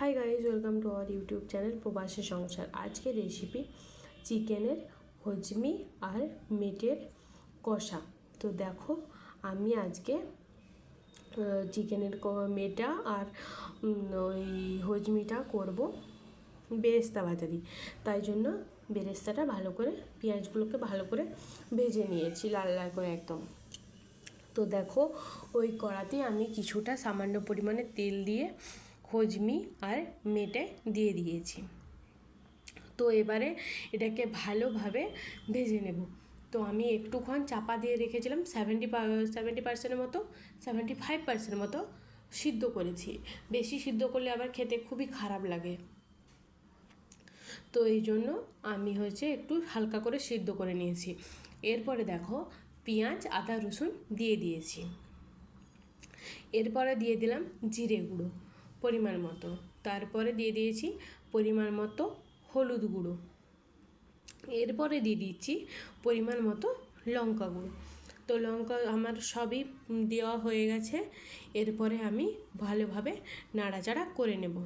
Hi guys welcome to our YouTube channel প্রবাসী সংসার আজকের রেসিপি চিকেনের হজমি আর মিটের কষা। তো দেখো, আমি আজকে চিকেনের মেটা আর ওই হজমিটা করব বেরেস্তা দিই তাই জন্য বেরেস্তাটা ভালো করে, পেঁয়াজগুলোকে ভালো করে ভেজে নিয়েছি, লাল লাল করে একদম। তো দেখো, ওই কড়াতে আমি কিছুটা সামান্য পরিমাণে তেল দিয়ে হজমি আর মেটে দিয়ে দিয়েছি। তো এবারে এটাকে ভালোভাবে ভেজে নেব। তো আমি একটুক্ষণ চাপা দিয়ে রেখেছিলাম সেভেন্টি সেভেন্টি পার্সেন্টের মতো সেভেন্টি ফাইভ পার্সেন্টের মতো সিদ্ধ করেছি। বেশি সিদ্ধ করলে আবার খেতে খুবই খারাপ লাগে। তো এই জন্য আমি হচ্ছে একটু হালকা করে সিদ্ধ করে নিয়েছি। এরপরে দেখো, পেঁয়াজ, আদা, রসুন দিয়ে দিয়েছি। এরপরে দিয়ে দিলাম জিরে গুঁড়ো। পরিমাণ মতো। তারপরে দিয়ে দিয়েছি পরিমাণ মতো হলুদ গুঁড়ো। এরপরে দিয়ে দিচ্ছি পরিমাণ মতো লঙ্কা গুঁড়ো। তো লঙ্কা আমার সবই দেওয়া হয়ে গেছে। এরপরে আমি ভালোভাবে নাড়াচাড়া করে নেব।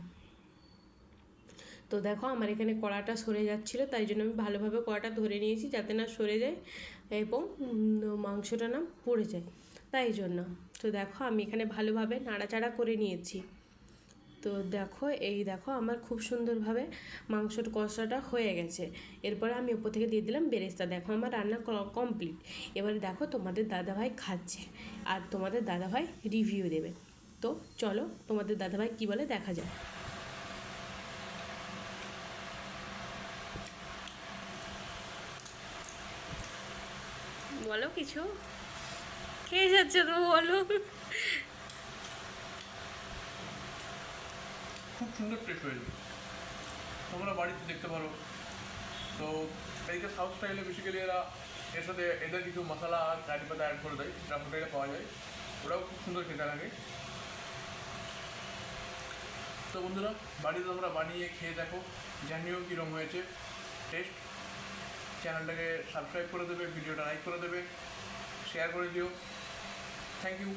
তো দেখো আমার এখানে কড়াটা সরে যাচ্ছিল, তাই জন্য আমি ভালোভাবে কড়াটা ধরে নিয়েছি যাতে না সরে যায় এবং মাংসটা না পড়ে যায়। তাই জন্য। তো দেখো আমি এখানে ভালোভাবে নাড়াচাড়া করে নিয়েছি। তো দেখো, এই দেখো আমার খুব সুন্দরভাবে মাংসর কষাটা হয়ে গেছে। এরপরে আমি ওপর থেকে দিয়ে দিলাম বেরেস্তা। দেখো আমার রান্না কমপ্লিট এবারে দেখো তোমাদের দাদাভাই খাচ্ছে আর তোমাদের দাদাভাই রিভিউ দেবে। তো চলো তোমাদের দাদাভাই কী বলে দেখা যায় বলো কিছু? খেয়ে যাচ্ছে তো বলো। খুব সুন্দর টেস্ট তোমরা বাড়িতে দেখতে পারো। তো এইদিকে সাউথ স্টাইলে বেসিক্যালি এরা এর সাথে এদের কিছু মশলা আর কারি পাতা অ্যাড করে দেয়, যেটা হোটেলে পাওয়া যায়। ওটাও খুব সুন্দর খেতে লাগে। তো বন্ধুরা, বাড়িতে তোমরা বানিয়ে খেয়ে দেখো। জানিও কীরকম হয়েছে। টেস্ট চ্যানেলটাকে সাবস্ক্রাইব করে দেবে ভিডিওটা লাইক করে দেবে। শেয়ার করে দিও। Thank you